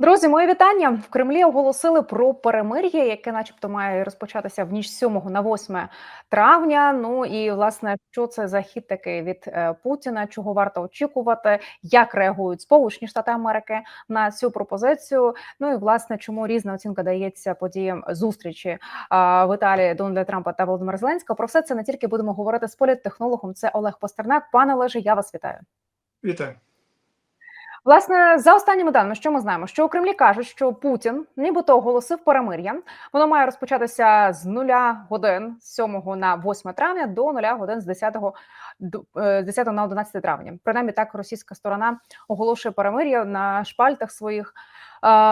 Друзі, мої вітання в Кремлі оголосили про перемир'я, яке, начебто, має розпочатися в ніч з 7 на 8 травня. Ну і власне, що це за хід такий від е, Путіна? Чого варто очікувати? Як реагують Сполучені Штати Америки на цю пропозицію? Ну і власне, чому різна оцінка дається подіям зустрічі в Італії Дональда Трампа та Володимира Зеленського? Про все це не тільки будемо говорити з політтехнологом. Це Олег Пастернак. Пане Олеже, я вас вітаю. Вітаю. Власне, за останніми даними, що ми знаємо, що у Кремлі кажуть, що Путін нібито оголосив перемир'я. Воно має розпочатися з нуля годин з 7 на 8 травня до нуля годин з 10, до, е, з 10 на 11 травня. Принаймні так російська сторона оголошує перемир'я на шпальтах своїх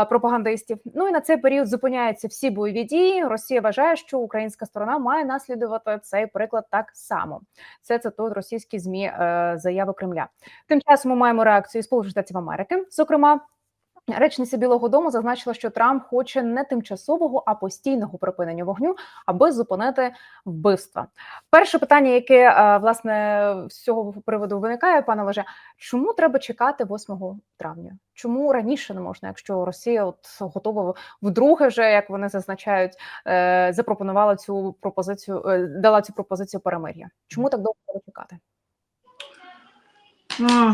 пропагандистів. Ну і на цей період зупиняються всі бойові дії. Росія вважає, що українська сторона має наслідувати цей приклад так само. Це цитують російські змі е, заяви Кремля. Тим часом ми маємо реакцію Сполучених Штатів Америки. Зокрема, речниця Білого Дому зазначила, що Трамп хоче не тимчасового, а постійного припинення вогню, аби зупинити вбивства. Перше питання, яке е, власне з цього приводу виникає, пане Леже, чому треба чекати 8 травня? Чому раніше не можна, якщо Росія от готова вдруге, вже як вони зазначають, е, запропонувала цю пропозицію, е, дала цю пропозицію перемир'я? Чому так довго треба чекати?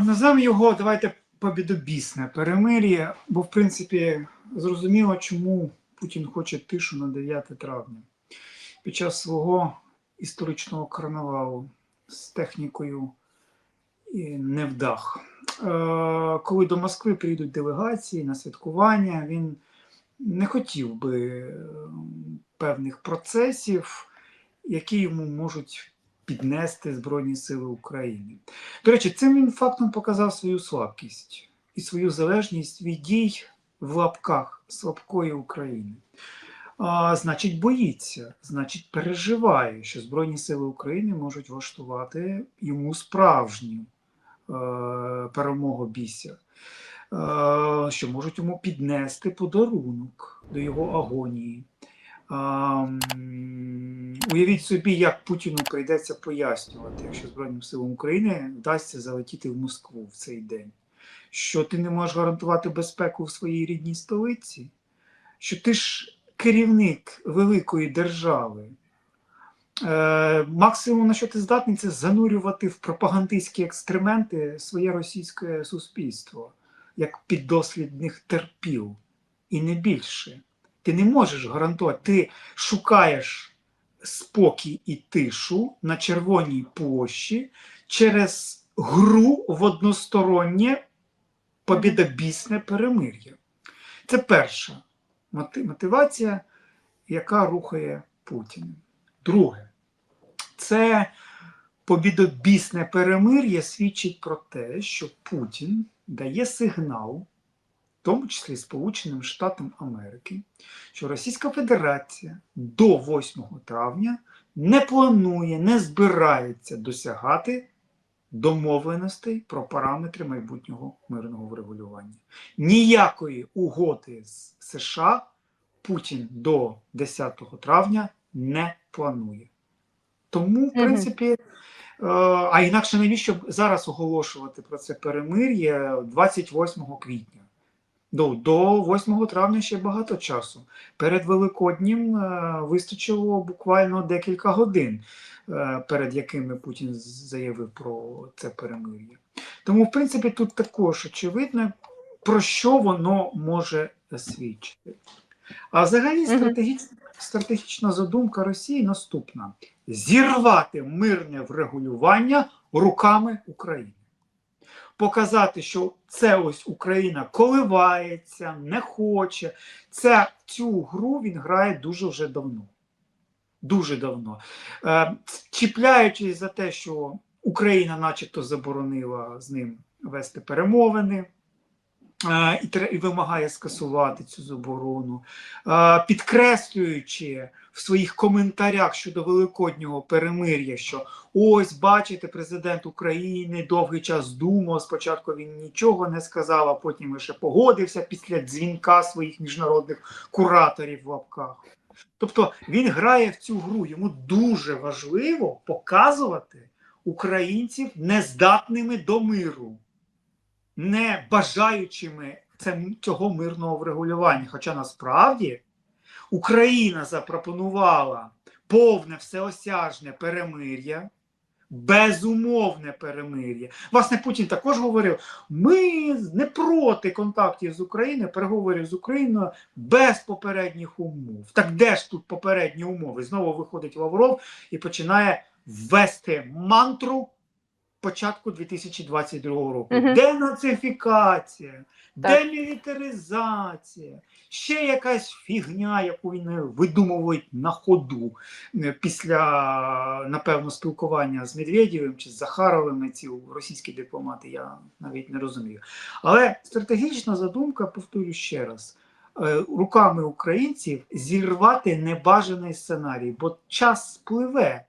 Називаємо його, давайте побідобісне перемир'я, бо, в принципі, зрозуміло, чому Путін хоче тишу на 9 травня. Під час свого історичного карнавалу з технікою невдах. Е, Коли до Москви приїдуть делегації на святкування, він не хотів би е, певних процесів, які йому можуть піднести Збройні Сили України. До речі, цим він фактом показав свою слабкість і свою залежність від дій в лапках слабкої України. А, Значить, боїться, значить, переживає, що Збройні Сили України можуть влаштувати йому справжню е, перемогу бійця, е, що можуть йому піднести подарунок до його агонії. Уявіть собі, як Путіну прийдеться пояснювати, якщо Збройним силам України вдасться залетіти в Москву в цей день, що ти не можеш гарантувати безпеку в своїй рідній столиці, що ти ж керівник великої держави. Е, максимум, на що ти здатний, це занурювати в пропагандистські екстременти своє російське суспільство, як піддослідних терпіл, і не більше. Ти не можеш гарантувати, ти шукаєш спокій і тишу на Червоній площі через гру в одностороннє побідобісне перемир'я. Це перша мотивація, яка рухає Путіна. Друге, це побідобісне перемир'я свідчить про те, що Путін дає сигнал тому числі Сполученим Штатам Америки, що Російська Федерація до 8 травня не планує, не збирається досягати домовленостей про параметри майбутнього мирного врегулювання. Ніякої угоди з США Путін до 10 травня не планує. Тому, в принципі, е, а інакше навіщо зараз оголошувати про це перемир'я 28 квітня? До, до 8 травня ще багато часу. Перед Великоднім е, вистачило буквально декілька годин, е, перед якими Путін заявив про це перемир'я. Тому, в принципі, тут також очевидно, про що воно може свідчити. А взагалі стратегічна, стратегічна задумка Росії наступна: зірвати мирне врегулювання руками України показати, що це ось Україна коливається, не хоче. Це цю гру він грає дуже вже давно. Дуже давно. Е, чіпляючись за те, що Україна, начебто, заборонила з ним вести перемовини. е, І вимагає скасувати цю заборону, Е, підкреслюючи в своїх коментарях щодо великоднього перемир'я, що ось бачите, президент України довгий час думав. Спочатку він нічого не сказав, а потім лише погодився після дзвінка своїх міжнародних кураторів в лапках. Тобто він грає в цю гру. Йому дуже важливо показувати українців нездатними до миру, не бажаючими цього мирного врегулювання. Хоча насправді Україна запропонувала повне всеосяжне перемир'я, безумовне перемир'я. Власне, Путін також говорив: ми не проти контактів з Україною, переговорів з Україною без попередніх умов. Так де ж тут попередні умови? Знову виходить Лавров і починає ввести мантру початку 2022 року. Мгм. Денацифікація, Так. демілітаризація, ще якась фігня, яку він видумують на ходу е, після, напевно, спілкування з Медведєвим чи з Захаровим, ці російські дипломати, я навіть не розумію. Але стратегічна задумка, повторю ще раз. е, Руками українців зірвати небажаний сценарій, бо час спливе,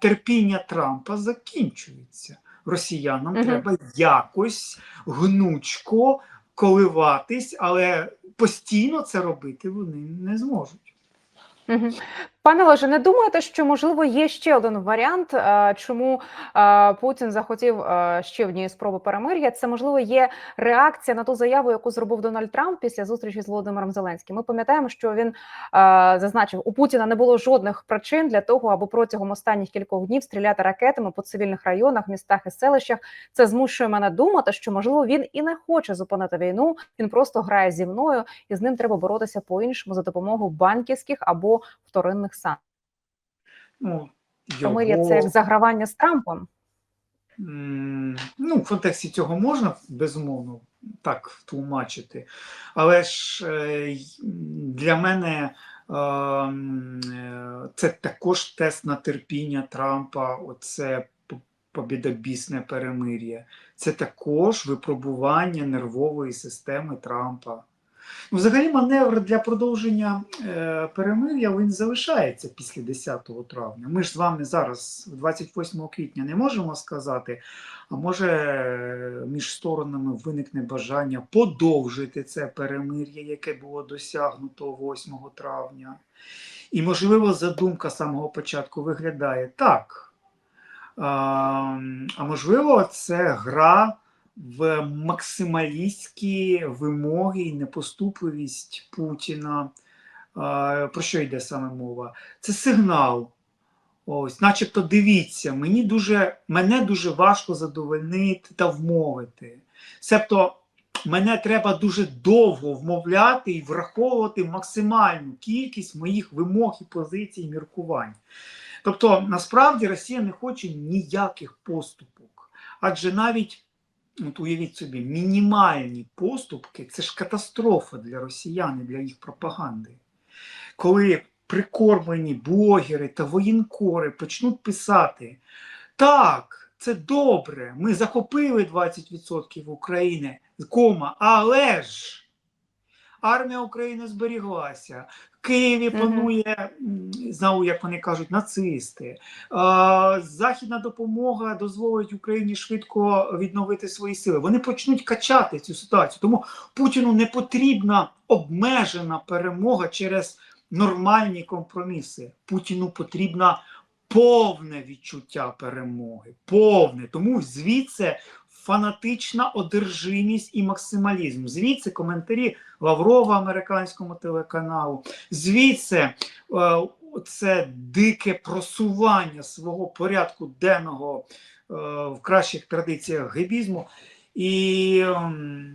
терпіння Трампа закінчується. Росіянам угу. треба якось гнучко коливатись, але постійно це робити вони не зможуть. Пане Ложе, не думаєте, що можливо є ще один варіант, е, чому е, Путін захотів е, ще однієї спроби перемир'я? Це можливо є реакція на ту заяву, яку зробив Дональд Трамп після зустрічі з Володимиром Зеленським. Ми пам'ятаємо, що він зазначив, у Путіна не було жодних причин для того, аби протягом останніх кількох днів стріляти ракетами по цивільних районах, містах і селищах. Це змушує мене думати, що можливо він і не хоче зупинити війну. Він просто грає зі мною, і з ним треба боротися по іншому за допомогою банківських або вторинних санкцій. Ну, Перемир'я це як загравання з Трампом. Ну, в контексті цього можна безумовно так тлумачити. Але ж е, для мене е, е, це також тест на терпіння Трампа, оце побідобісне перемир'я. Це також випробування нервової системи Трампа. Взагалі, маневр для продовження е, перемир'я він залишається після 10 травня. Ми ж з вами зараз, 28 квітня, не можемо сказати, а може між сторонами виникне бажання подовжити це перемир'я, яке було досягнуто 8 травня. І, можливо, задумка самого початку виглядає так. А, а можливо, це гра в максималістські вимоги і непоступливість Путіна. Про що йде саме мова? Це сигнал. Ось, начебто, дивіться, мені дуже, мене дуже важко задовольнити та вмовити. Себто, мене треба дуже довго вмовляти і враховувати максимальну кількість моїх вимог і позицій і міркувань. Тобто, насправді Росія не хоче ніяких поступок. Адже навіть, от уявіть собі, мінімальні поступки це ж катастрофа для росіян і для їх пропаганди. Коли прикормлені блогери та воєнкори почнуть писати: так, це добре, ми захопили 20% України, кома, але ж армія України зберіглася. В Києві панує, знову, як вони кажуть, нацисти. Західна допомога дозволить Україні швидко відновити свої сили. Вони почнуть качати цю ситуацію. Тому Путіну не потрібна обмежена перемога через нормальні компроміси. Путіну потрібна повне відчуття перемоги. Повне. Тому звідси фанатична одержимість і максималізм. Звідси коментарі Лаврова американському телеканалу. Звідси е, це дике просування свого порядку денного е, в кращих традиціях гебізму. І ем,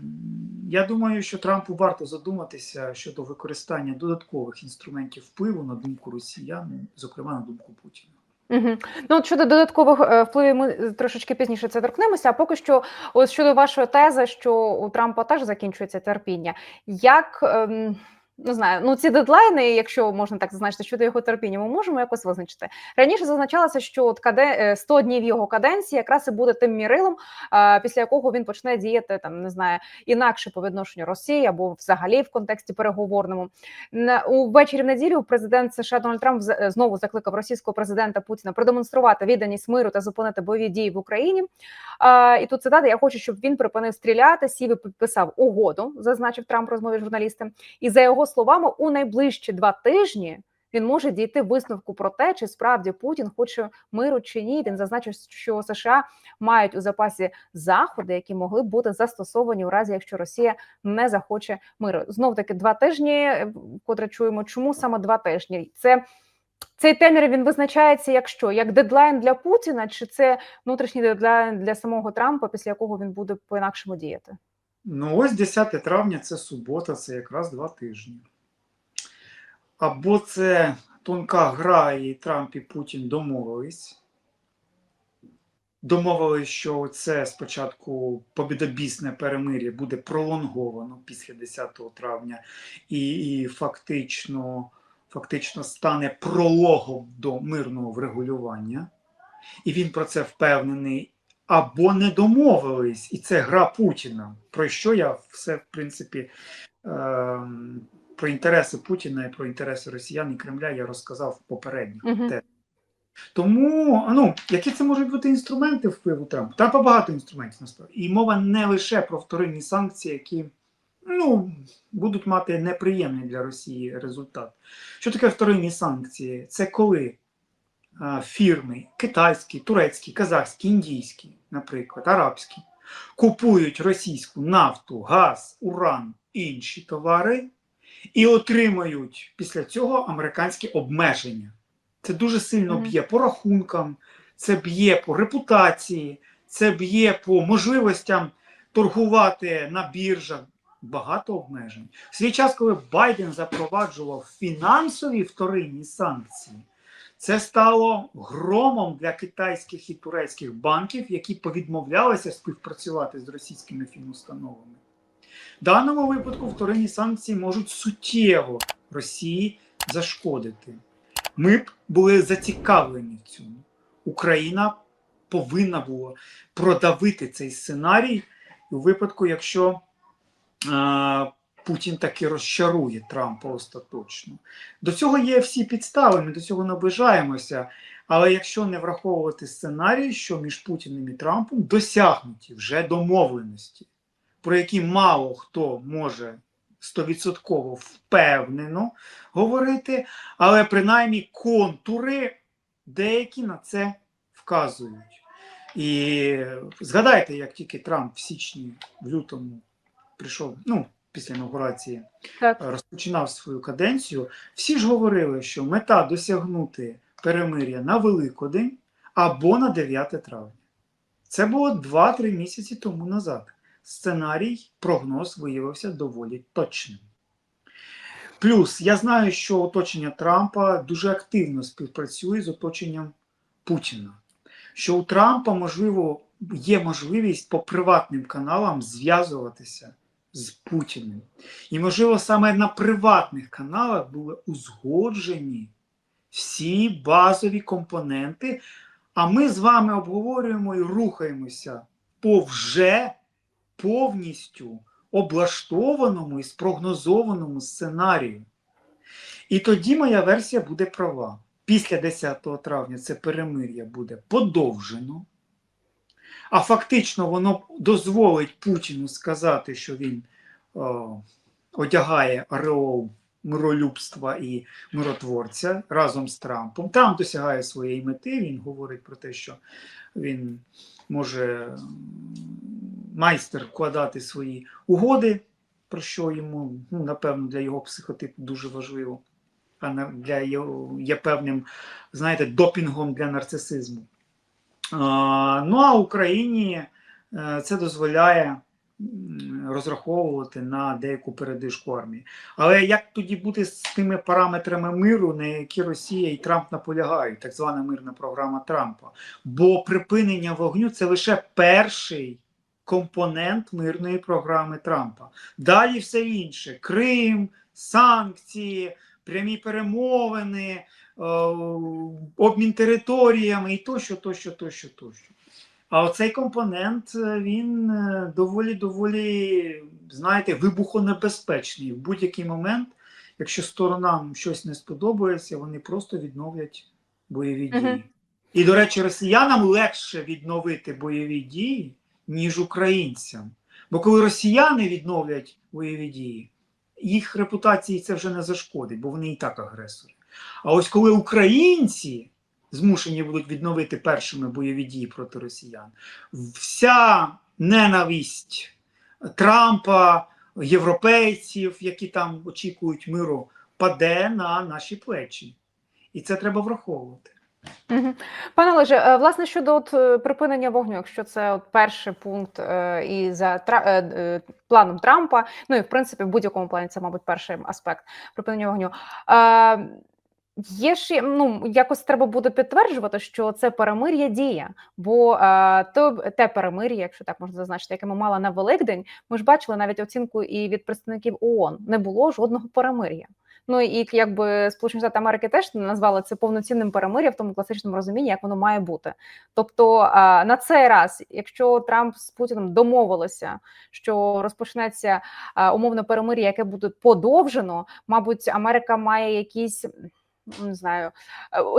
я думаю, що Трампу варто задуматися щодо використання додаткових інструментів впливу на думку росіян, зокрема на думку Путіна. Угу. Ну, от щодо додаткових е, впливів, ми трошечки пізніше це торкнемося. А поки що, ось щодо вашої тези, що у Трампа теж закінчується терпіння. Як ем, не знаю, ну ці дедлайни, якщо можна так зазначити, щодо його терпіння, ми можемо якось визначити. Раніше зазначалося, що от каде е, 100 днів його каденції якраз і буде тим мірилом, е, після якого він почне діяти там, не знаю, інакше по відношенню Росії або взагалі в контексті переговорному. Увечері в неділю президент США Дональд Трамп е, знову закликав російського президента Путіна продемонструвати відданість миру та зупинити бойові дії в Україні. І тут цитата: я хочу, щоб він припинив стріляти. Сів і підписав угоду, зазначив Трамп розмові з журналістами. І за його словами, у найближчі два тижні він може дійти висновку про те, чи справді Путін хоче миру чи ні. Він зазначив, що США мають у запасі заходи, які могли бути застосовані у разі, якщо Росія не захоче миру. Знов таки два тижні, е, котре чуємо, чому саме два тижні? Це цей темір він визначається як що? Як дедлайн для Путіна, чи це внутрішній дедлайн для самого Трампа, після якого він буде по інакшому діяти? Ну, ось 10 травня це субота, це якраз два тижні. Або це тонка гра, і Трамп і Путін домовились. Домовились, що це спочатку побідобісне перемир'я буде пролонговано після 10 травня, і, і фактично, фактично стане прологом до мирного врегулювання. І він про це впевнений. Або не домовились, і це гра Путіна. Про що я все, в принципі, ем, про інтереси Путіна і про інтереси Росіян і Кремля я розказав в попередніх тезах. Тому, ну, які це можуть бути інструменти впливу Трампа? Трампа багато інструментів насправді. І мова не лише про вторинні санкції, які ну, будуть мати неприємний для Росії результат. Що таке вторинні санкції? Це коли фірми китайські, турецькі, казахські, індійські, наприклад, арабські, купують російську нафту, газ, уран інші товари і отримають після цього американські обмеження. Це дуже сильно б'є по рахункам, це б'є по репутації, це б'є по можливостям торгувати на біржах. Багато обмежень. В свій час, коли Байден запроваджував фінансові вторинні санкції, це стало громом для китайських і турецьких банків, які повідмовлялися співпрацювати з російськими фінустановами. В даному випадку вторинні санкції можуть суттєво Росії зашкодити. Ми б були зацікавлені в цьому. Україна повинна була продавити цей сценарій у випадку, якщо а, Путін таки розчарує Трампа остаточно. До цього є всі підстави, ми до цього наближаємося. Але якщо не враховувати сценарій, що між Путіним і Трампом досягнуті вже домовленості, про які мало хто може стовідсотково впевнено говорити, але принаймні контури деякі на це вказують. І згадайте, як тільки Трамп в січні, в лютому прийшов, ну, після інаугурації, Так. розпочинав свою каденцію, всі ж говорили, що мета досягнути перемир'я на Великодень або на 9 травня. Це було 2-3 місяці тому назад. Сценарій, прогноз виявився доволі точним. Плюс я знаю, що оточення Трампа дуже активно співпрацює з оточенням Путіна. Що у Трампа, можливо, є можливість по приватним каналам зв'язуватися з Путіним. І, можливо, саме на приватних каналах були узгоджені всі базові компоненти. А ми з вами обговорюємо і рухаємося по вже повністю облаштованому і спрогнозованому сценарію. І тоді моя версія буде права. Після 10 травня це перемир'я буде подовжено, а фактично воно дозволить Путіну сказати, що він о, одягає ореол миролюбства і миротворця разом з Трампом. Трамп досягає своєї мети. Він говорить про те, що він може майстер вкладати свої угоди, про що йому, ну, напевно, для його психотипу дуже важливо, а для його є певним, знаєте, допінгом для нарцисизму. Ну а Україні е, це дозволяє розраховувати на деяку передишку армії. Але як тоді бути з тими параметрами миру, на які Росія і Трамп наполягають, так звана мирна програма Трампа? Бо припинення вогню це лише перший компонент мирної програми Трампа. Далі все інше: Крим, санкції, прямі перемовини, обмін територіями і тощо, тощо, тощо, тощо. А оцей компонент е, він е, доволі доволі, знаєте, вибухонебезпечний. В будь-який момент, якщо сторонам щось не сподобається, вони просто відновлять бойові дії. І, до речі, росіянам легше відновити бойові дії, ніж українцям. Бо коли росіяни відновлять бойові дії, їх репутації це вже не зашкодить, бо вони і так агресори. А ось коли українці змушені будуть відновити першими бойові дії проти росіян, вся ненависть Трампа, європейців, які там очікують миру, паде на наші плечі. І це треба враховувати. Пане Олеже, е, власне, щодо от е, припинення вогню, якщо це от перший пункт е, і за Тра- е, е, планом Трампа, ну і в принципі в будь-якому плані це, мабуть, перший аспект припинення вогню. Е, Є ж ну якось треба буде підтверджувати, що це перемир'я діє, бо е, то те перемир'я, якщо так можна зазначити, яке ми мали на Великдень, ми ж бачили навіть оцінку і від представників ООН. Не було жодного перемир'я. Ну і якби Сполучені Штати Америки теж назвали це повноцінним перемир'ям в тому класичному розумінні, як воно має бути. Тобто а, на цей раз, якщо Трамп з Путіним домовилися, що розпочнеться а, умовне перемир'я, яке буде подовжено, мабуть, Америка має якісь. Не знаю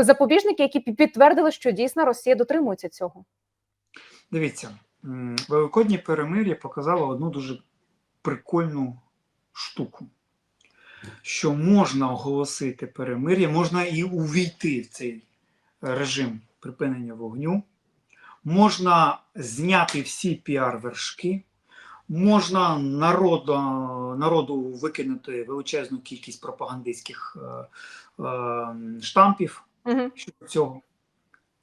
е, запобіжники, які підтвердили, що дійсно Росія дотримується цього. Дивіться, м, Великоднє перемир'я показало одну дуже прикольну штуку. Що можна оголосити перемир'я, можна і увійти в цей режим припинення вогню, можна зняти всі піар-вершки, можна народу, народу викинути величезну кількість пропагандистських е, штампів Угу. щодо цього.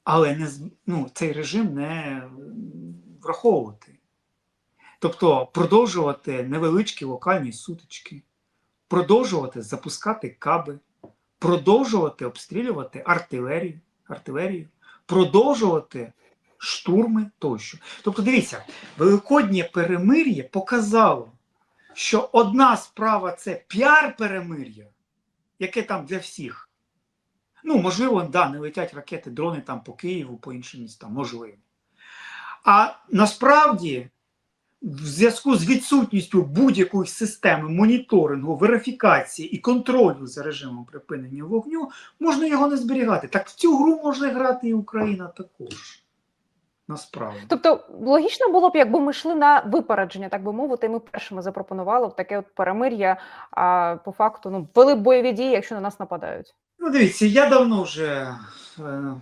Але не, ну, цей режим не враховувати. Тобто продовжувати невеличкі локальні сутички, продовжувати запускати каби, продовжувати обстрілювати артилерію, артилерію, продовжувати штурми тощо. Тобто, дивіться, великоднє перемир'я показало, що одна справа це піар-перемир'я, яке там для всіх. Ну, можливо, да, не летять ракети, дрони там по Києву, по іншим містам, можливо. А насправді, в зв'язку з відсутністю будь-якої системи моніторингу, верифікації і контролю за режимом припинення вогню, можна його не зберігати. Так в цю гру може грати і Україна також. Насправді. Тобто логічно було б, якби ми йшли на випередження, так би мовити, і ми першими запропонували б таке от перемир'я, а по факту ну вели б бойові дії, якщо на нас нападають. Ну, дивіться, я давно вже е,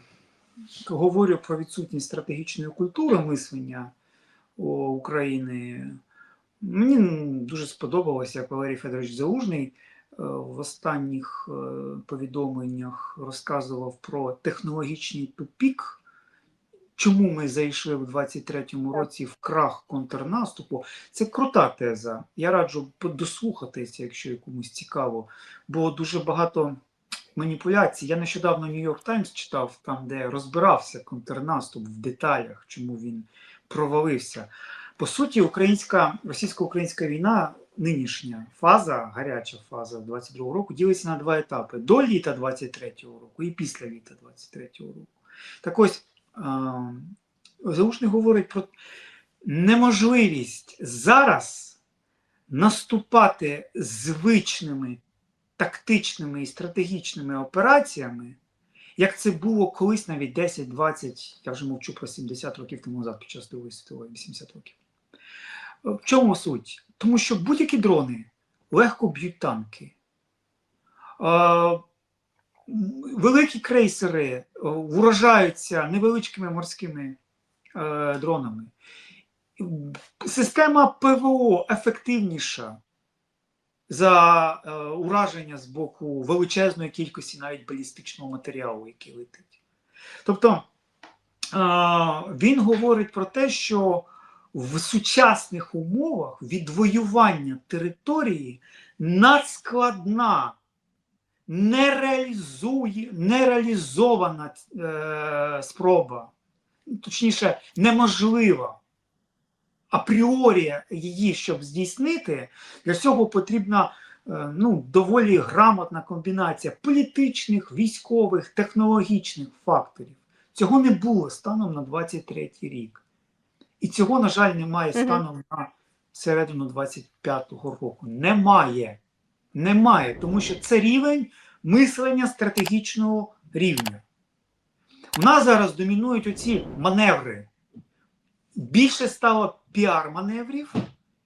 говорю про відсутність стратегічної культури мислення у України. Мені дуже сподобалося, як Валерій Федорович Залужний е, в останніх е, повідомленнях розказував про технологічний тупік. Чому ми зайшли в 23-му році в крах контрнаступу? Це крута теза. Я раджу дослухатися, якщо комусь цікаво, бо дуже багато маніпуляцій. Я нещодавно Нью-Йорк Таймс читав, там, де розбирався контрнаступ в деталях, чому він провалився. По суті, українська російсько-українська війна, нинішня фаза, гаряча фаза 22-го року, ділиться на два етапи: до літа 23-го року і після літа 23-го року. Так ось Заушний говорить про неможливість зараз наступати звичними тактичними і стратегічними операціями, як це було колись навіть 10-20, я вже мовчу про 70 років тому назад під час Другої світової 80 років. В чому суть? Тому що будь-які дрони легко б'ють танки. Е, Великі крейсери е, вражаються невеличкими морськими е, дронами. Система ПВО ефективніша за е, ураження з боку величезної кількості навіть балістичного матеріалу, який летить. Тобто е, він говорить про те, що в сучасних умовах відвоювання території надскладна, нереалізує, нереалізована е, спроба, точніше, неможлива. Апріорі її, щоб здійснити, для цього потрібна е, ну, доволі грамотна комбінація політичних, військових, технологічних факторів. Цього не було станом на 23 рік. І цього, на жаль, немає станом на середину 25-го року. Немає. Немає, тому що це рівень мислення стратегічного рівня. У нас зараз домінують оці маневри. Більше стало піар-маневрів,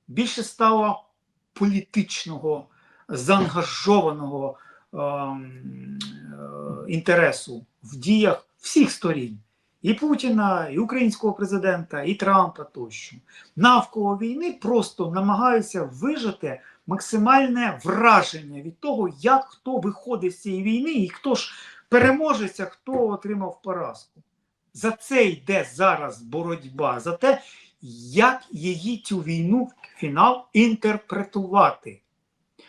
більше стало політичного, заангажованого ем, е, інтересу в діях всіх сторін. І Путіна, і українського президента, і Трампа тощо навколо війни просто намагаються вижити максимальне враження від того, як хто виходить з цієї війни, і хто ж переможець, а хто отримав поразку. За це йде зараз боротьба, за те, як її цю війну в фінал інтерпретувати.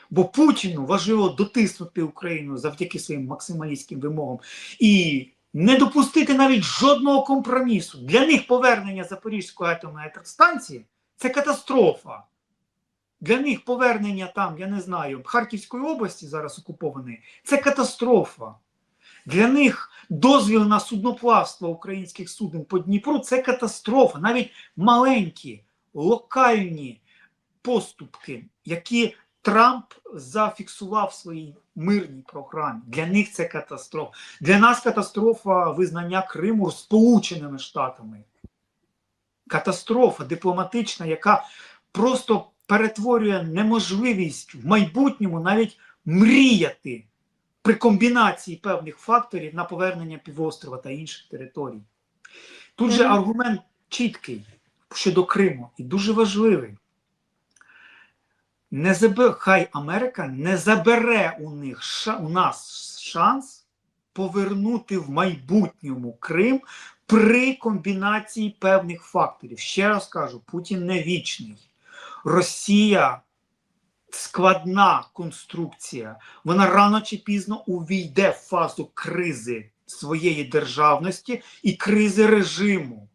Бо Путіну важливо дотиснути Україну завдяки своїм максималістським вимогам і не допустити навіть жодного компромісу. Для них повернення Запорізької атомної електростанції це катастрофа. Для них повернення там, я не знаю, Харківської області зараз окупованої, це катастрофа. Для них дозвіл на судноплавство українських суден по Дніпру це катастрофа. Навіть маленькі локальні поступки, які Трамп зафіксував в своїй мирній програмі. Для них це катастрофа. Для нас катастрофа визнання Криму Сполученими Штатами. Катастрофа дипломатична, яка просто перетворює неможливість в майбутньому навіть мріяти при комбінації певних факторів на повернення півострова та інших територій. Тут же аргумент чіткий щодо Криму і дуже важливий. Не забе, хай Америка не забере у них ша- у нас шанс повернути в майбутньому Крим при комбінації певних факторів. Ще раз кажу, Путін не вічний. Росія складна конструкція. Вона рано чи пізно увійде в фазу кризи своєї державності і кризи режиму.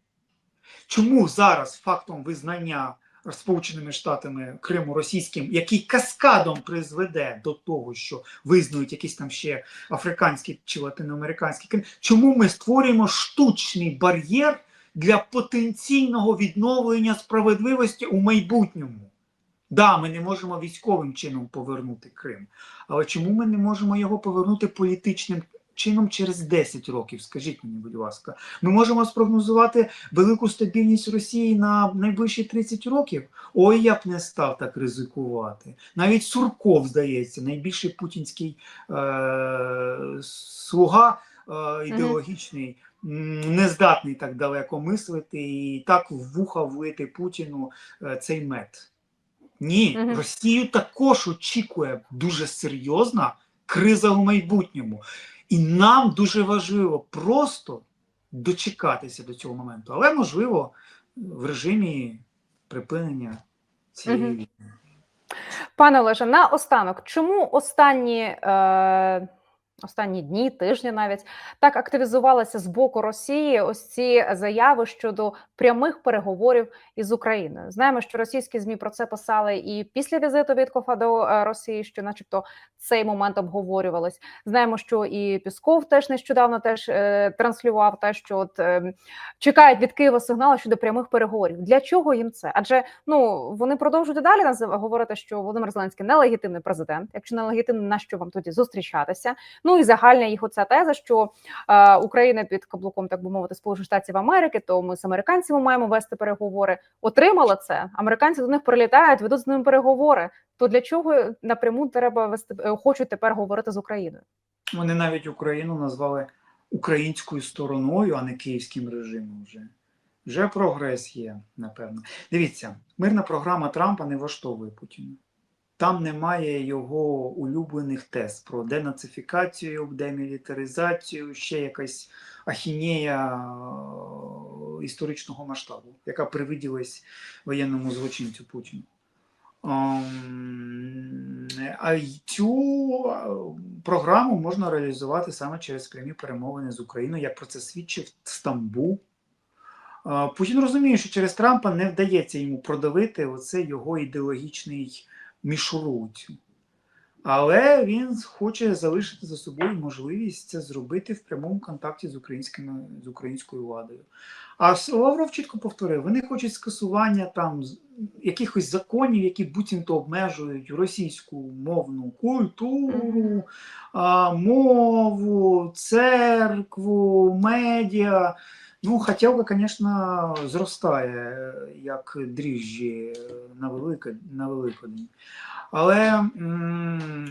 Чому зараз фактом визнання Сполученими Штатами Криму російським, який каскадом призведе до того, що визнають якийсь там ще африканський чи латиноамериканський Крим, чому ми створюємо штучний бар'єр для потенційного відновлення справедливості у майбутньому? Да, ми не можемо військовим чином повернути Крим, але чому ми не можемо його повернути політичним чином через 10 років? Скажіть мені, будь ласка, ми можемо спрогнозувати велику стабільність Росії на найближчі 30 років? Ой, я б не став так ризикувати. Навіть Сурков, здається, найбільший путінський е- слуга е- ідеологічний. Не здатний так далеко мислити і так в вуха влити Путіну е, цей мед. Ні, Мгм. Росію також очікує дуже серйозна криза у майбутньому. І нам дуже важливо просто дочекатися до цього моменту. Але можливо в режимі припинення цієї війни. Пане Олеже, на останок, чому останні, е, останні дні, тижні навіть так активізувалися з боку Росії ось ці заяви щодо прямих переговорів із Україною? Знаємо, що російські змі про це писали і після візиту Віткофа до е, Росії, що, начебто, цей момент обговорювалось. Знаємо, що і Пісков теж нещодавно теж е, транслював те, що от е, чекають від Києва сигналу щодо прямих переговорів. Для чого їм це? Адже ну вони продовжують далі назив- говорити, що Володимир Зеленський нелегітимний президент. Якщо нелегітимний, на що вам тоді зустрічатися? Ну і загальна їх оця теза, що е, Україна під каблуком, так би мовити, Сполучених Штатів Америки, то ми з американцями маємо вести переговори. Отримала це. Американці до них прилітають, ведуть з ними переговори. То для чого напряму треба вести е, хочуть тепер говорити з Україною? Вони навіть Україну назвали українською стороною, а не київським режимом. Вже вже прогрес є, напевно. Дивіться, мирна програма Трампа не влаштовує Путіна. Там немає його улюблених тез про денацифікацію, демілітаризацію, ще якась ахінея е, історичного масштабу, яка привиділась воєнному злочинцю Путіну. Ем, А цю е, програму можна реалізувати саме через прямі перемовини з Україною, як про це свідчив Стамбул. Е, Путін розуміє, що через Трампа не вдається йому продавити оцей його ідеологічний мішуру. Але він хоче залишити за собою можливість це зробити в прямому контакті з, українськими, з українською владою. А Лавров чітко повторив: вони хочуть скасування там якихось законів, які буцімто обмежують російську мовну культуру, мову, церкву, медіа. Ну, хотілка, звісно, зростає, е, як дріжджі на, Велика, на Великодень. Але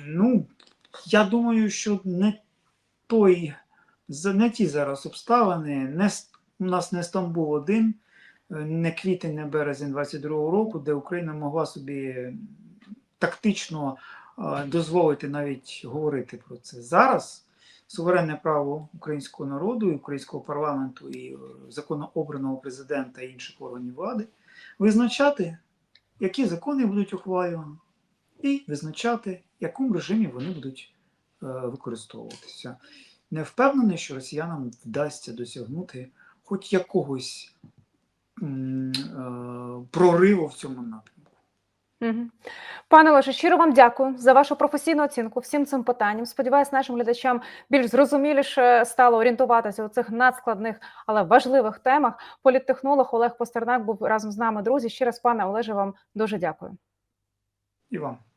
ну, Я думаю, що не той, не ті зараз обставини, не, у нас не Стамбул один, е, не квітень, не березень 22-го року, де Україна могла собі тактично е, дозволити навіть говорити про це. Зараз суверенне право українського народу, і українського парламенту і е, законно обраного президента і інших органів влади визначати, які закони будуть ухвалювані, і визначати, в якому режимі вони будуть е, використовуватися. Не впевнений, що росіянам вдасться досягнути хоч якогось е, прориву в цьому напрямку. Пане Леше, щиро вам дякую за вашу професійну оцінку всім цим питанням. Сподіваюсь, нашим глядачам більш зрозуміліше стало орієнтуватися у цих надскладних, але важливих темах. Політтехнолог Олег Постернак був разом з нами. Друзі, ще раз, пане Олеже, вам дуже дякую. І вам.